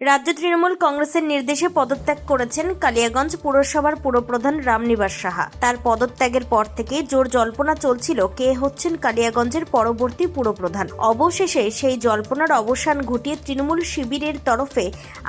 রাজ্য তৃণমূল কংগ্রেসের নির্দেশে পদত্যাগ করেছেন কালিয়াগঞ্জ পুরসভার পুরপ্রধান রামনিবাস সাহা। তার পদত্যাগের পর থেকে জোর জল্পনা চলছিল কে হচ্ছেন কালিয়াগঞ্জের পরবর্তী পুরপ্রধান। অবশেষে সেই জল্পনার অবসান ঘটিয়ে তৃণমূল শিবিরের তরফে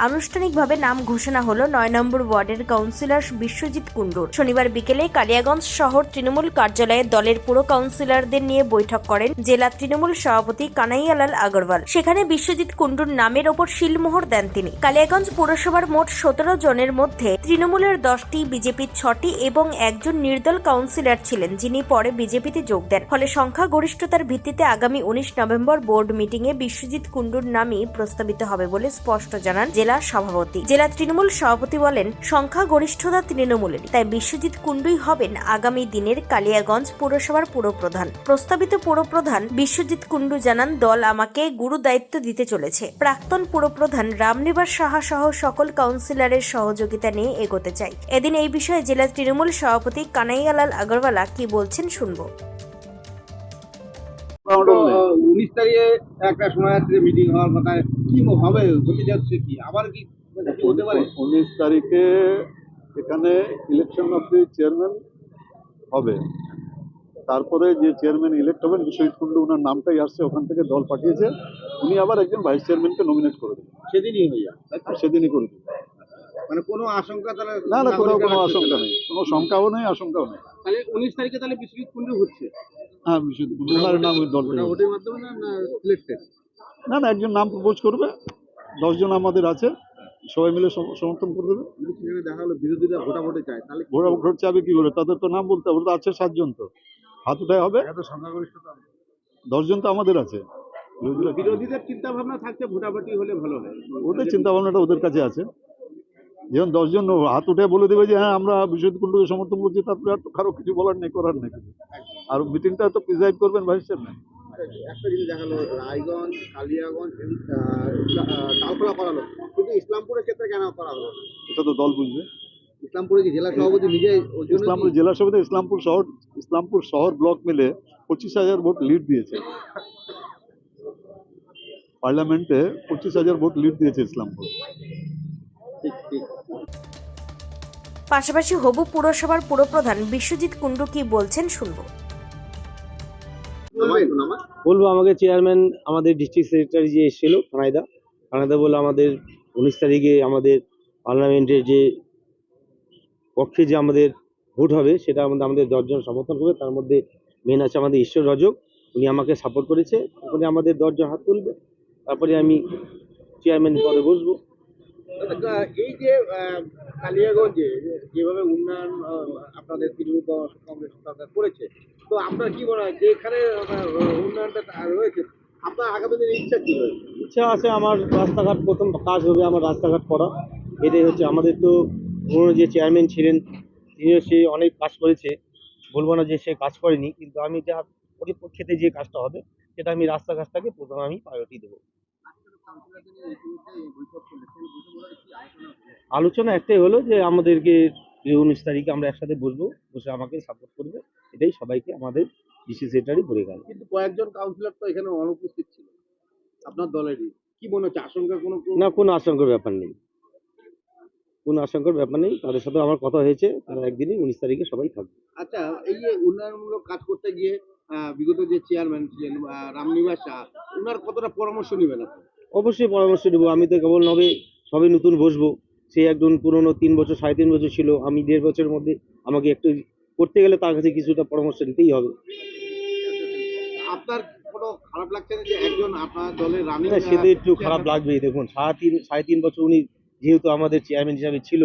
আনুষ্ঠানিকভাবে নাম ঘোষণা হল নয় নম্বর ওয়ার্ডের কাউন্সিলর বিশ্বজিৎ কুণ্ডুর। শনিবার বিকেলে কালিয়াগঞ্জ শহর তৃণমূল কার্যালয়ে দলের পুরো কাউন্সিলরদের নিয়ে বৈঠক করেন জেলা তৃণমূল সভাপতি কানাইয়ালাল আগরওয়াল। সেখানে বিশ্বজিৎ কুণ্ডুর নামের ওপর শিলমোহর দেন তিনি। কালিয়াগঞ্জ পুরসভার মোট সতেরো জনের মধ্যে তৃণমূলের দশটি, বিজেপির ছটি এবং একজন নির্দল কাউন্সিলর ছিলেন, যিনি পরে বিজেপিতে যোগ দেন। ফলে সংখ্যাগরিষ্ঠতার ভিত্তিতে আগামী উনিশ নভেম্বর বোর্ড মিটিংয়ে বিশ্বজিৎ কুণ্ডুর নামই প্রস্তাবিত হবে বলে স্পষ্ট জানান জেলা সভাপতি। জেলা তৃণমূল সভাপতি বলেন, সংখ্যাগরিষ্ঠতা তৃণমূলের, তাই বিশ্বজিৎ কুণ্ডুই হবেন আগামী দিনের কালিয়াগঞ্জ পুরসভার পুরপ্রধান। প্রস্তাবিত পুরপ্রধান বিশ্বজিৎ কুণ্ডু জানান, দল আমাকে গুরু দায়িত্ব দিতে চলেছে। প্রাক্তন পুরপ্রধান রামনিবাস সাহা সহ সকল কাউন্সিলরের সহযোগিতা নিয়ে এগোতে চাই। এদিন এই বিষয়ে জেলা তৃণমূল সভাপতি কানাইয়ালাল আগরওয়ালা কি বলছেন শুনব। উনিশ তারিখে একটা শোনা যাচ্ছে যে মিটিং হওয়ার কথা। কি হবে? হতে যাচ্ছে কি? আবার কি হতে পারে? উনিশ তারিখে এখানে ইলেকশন অফ দি চেয়ারম্যান হবে। তারপরে যে চেয়ারম্যান ইলেক্ট হবেন বিশ্বজিৎ কুণ্ডু ওনার নামটাই আসছে ওখান থেকে দল পাঠিয়েছে। উনি আবার একজন ভাইস চেয়ারম্যানকে নমিনেট করে দেবেন। সেদিনই হয়ে তো? সেদিনই করে দেবেন মানে কোনো আশঙ্কা তাহলে না না কোনো কোনো আশঙ্কা নেই। কোনো শঙ্কাও নেই আশঙ্কাও নেই। তাহলে উনিশ তারিখে তাহলে বিশ্বজিৎ কুণ্ডু হচ্ছে? হ্যাঁ বিশ্বজিৎ কুণ্ডু। ওনার নাম ওই দল ভোটের মাধ্যমে না না সিলেক্টেড না না একজন নাম প্রপোজ করবে। দশজন আমাদের আছে। সবাই মিলে সমর্থন করে দেবে। সেখানে দেখা হলো বিরোধীরা ভোটাভোটে চায় তাহলে ঘোর চাবে কি করে? তাদের তো নাম বলতে হবে তো আছে সাতজন তো। হাত উঠায় হবে। এত সংখ্যাগরিষ্ঠতা। দশজন তো আমাদের আছে। বিরোধীদের চিন্তা ভাবনা থাকছে ভোটাভুটি হলে ভালো হয়। ওদের চিন্তা ভাবনাটা ওদের কাছে আছে। যেমন দশজন হাত উঠে বলে দেবে যে হ্যাঁ আমরা বিশ্বজিৎ কুণ্ডুকে সমর্থন করছি তারপরে আর কারও কিছু বলার নেই করার নেই। আর মিটিংটা তো প্রিজাইড করবেন ভাইস চেয়ারম্যান। একটা জিনিস দেখাল রায়গঞ্জ কালিয়াগঞ্জ ডালখোলা করালো। কিন্তু ইসলামপুরের ক্ষেত্রে কেন করা হলো? এটা তো দল বুঝবে। ইসলামপুরে কি জেলা সভাপতি নিজে ইসলামপুর জেলা সভাপতি ইসলামপুর শহর ইসলামপুর শহর ব্লক মিলে পঁচিশ হাজার ভোট লিড দিয়েছে। পার্লামেন্টে পঁচিশ হাজার ভোট লিড দিয়েছে ইসলামপুর। ঠিক ঠিক পাশাপাশি হবু পুরসভার পুরপ্রধান বিশ্বজিৎ কুণ্ডু কি বলছেন শুনব। বলব আমাকে চেয়ারম্যান আমাদের ডিস্ট্রিক্ট সেক্রেটারি যে এসেছিল কানাইদা। কানাইদা বলে আমাদের উনিশ তারিখে আমাদের পার্লামেন্টের যে পক্ষে যে আমাদের ভোট হবে সেটা আমাদের আমাদের দশজন সমর্থন করবে। তার মধ্যে মেন আছে আমাদের ঈশ্বর রজক উনি আমাকে সাপোর্ট করেছে। ওখানে আমাদের দশজন হাত তুলবে। তারপরে আমি চেয়ারম্যান পদে বসবো। আচ্ছা, এই যে কালিয়াগঞ্জে যেভাবে উন্নয়ন আপনাদের তৃণমূল কংগ্রেস সরকার করেছে তো আপনার কি মনে হয় যে এখানে উন্নয়নটা রয়েছে আপনার আগামী দিনে ইচ্ছা কি রয়েছে? ইচ্ছা আছে আমার রাস্তাঘাট প্রথম কাজ হবে আমার রাস্তাঘাট করা। এটাই হচ্ছে আমাদের তো পুরনো যে চেয়ারম্যান ছিলেন তিনিও সে অনেক কাজ করেছে। বলব না যে সে কাজ করেনি কিন্তু আমি যা পরিপ্রেক্ষিতে যে কাজটা হবে সেটা আমি রাস্তাঘাটটাকে প্রথমে আমি প্রায়োরিটি দেবো। আলোচনা একটাই হলো যে আমাদেরকে উনিশ তারিখে আমরা একসাথে বসবো বসে আমাকে সাপোর্ট করবে। এটাই সবাইকে আমাদের ডিসি সেক্রেটারি বলে গেল। কিন্তু কয়েকজন কাউন্সিলর তো এখানে অনুপস্থিত ছিল আপনার দলেরই। কি মনে হচ্ছে আশঙ্কা কোনো না কোনো আশঙ্কার ব্যাপার নেই। কোনো আশঙ্কার ব্যাপার নেই তাদের সাথে আমার কথা হয়েছে তারা একদিনই উনিশ তারিখে সবাই থাকবে। আচ্ছা এই যে উন্নয়নমূলক কাজ করতে গিয়ে বিগত যে চেয়ারম্যান ছিলেন রামনিবাস শাহ ওনার কতটা পরামর্শ নেবেন আপনি? অবশ্যই পরামর্শ দেবো। আমি তো কেবল নবে সবে নতুন বসবো। সে একজন পুরনো তিন বছর সাড়ে তিন বছর ছিল। আমি দেড় বছরের মধ্যে আমাকে একটু করতে গেলে তার কাছে কিছুটা পরামর্শ নিতেই হবে। আপনার কোনো খারাপ লাগছে না যে একজন আপনার দলের রানিং না সেটা একটু খারাপ লাগবেই। দেখুন সাড়ে তিন সাড়ে তিন বছর উনি যেহেতু আমাদের চেয়ারম্যান হিসাবে ছিল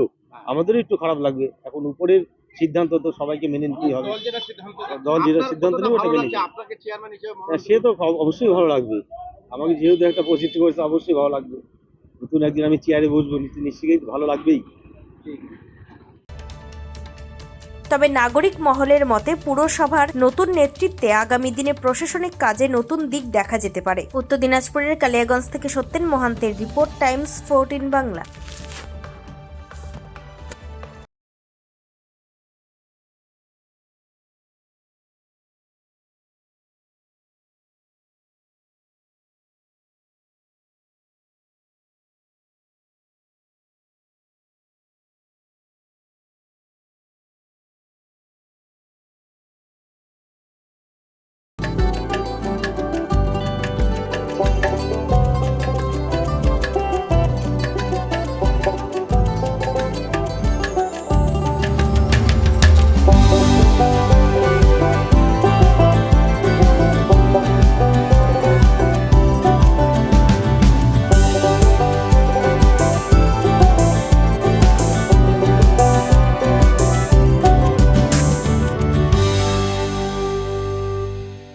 আমাদেরও একটু খারাপ লাগবে। এখন উপরের সিদ্ধান্ত তো সবাইকে মেনে নিতেই হবে। দল যেটা সিদ্ধান্ত নেবে ওটা মেনে হ্যাঁ, সে তো অবশ্যই ভালো লাগবে। আমাকে যেহেতু একটা প্রসিদ্ধ করেছে, অবশ্যই ভালো লাগবে। নতুন একদিন আমি চেয়ারে বসবো নিশ্চয়ই ভালো লাগবেই। তবে নাগরিক মহলের মতে পুরসভার নতুন নেতৃত্বে আগামী দিনে প্রশাসনিক কাজে নতুন দিক দেখা যেতে পারে। উত্তর দিনাজপুরের কালিয়াগঞ্জ থেকে সত্যেন মহান্তের রিপোর্ট টাইমস ফোরটিন বাংলা।